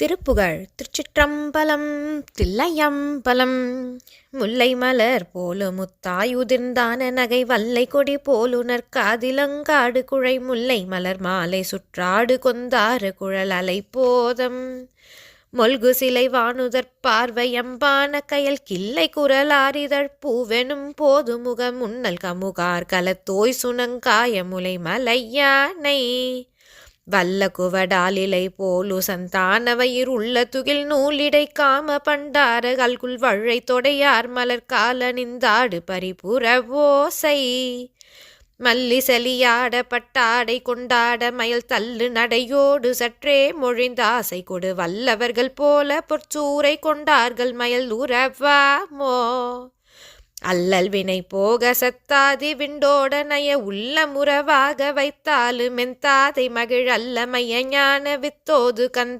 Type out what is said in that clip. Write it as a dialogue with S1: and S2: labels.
S1: திருப்புகழ் திருச்சிற்றம்பலம் தில்லையம்பலம். முல்லை மலர் போலு முத்தாயுதிர்ந்தான நகை வல்லை கொடி போலுணர் காதிலங்காடு குழை முல்லை மலர் மாலை சுற்றாடு கொந்தாறு குழல் அலை போதம். மொல்கு சிலை வானுதற் பார்வையம்பான கயல் கிள்ளை குரலாரிதழ் பூவெனும் போது முகம் முன்னல் கமுகார் கலத்தோய் சுனங்காய முலை மலையானை. வல்ல குவடாலிலை போலு சந்தானவயிர் உள்ள துகில் நூலிடை காம பண்டார கல்குல் வழை தொடையார் மலர் காலனிந்தாடு பரிபுற ஓசை. மல்லிசலியாட பட்டாடை கொண்டாட மயல் தள்ளு நடையோடு சற்றே மொழிந்தாசை கொடு வல்லவர்கள் போல பொற்சூரை கொண்டார்கள் மயல் உறவாமோ. அல்லல் வினை போக சத்தாதி விண்டோடனைய நய உள்ள முறவாக வைத்தாலு மென்தாதை மகிழ் அல்லமைய ஞான வித்தோது கந்த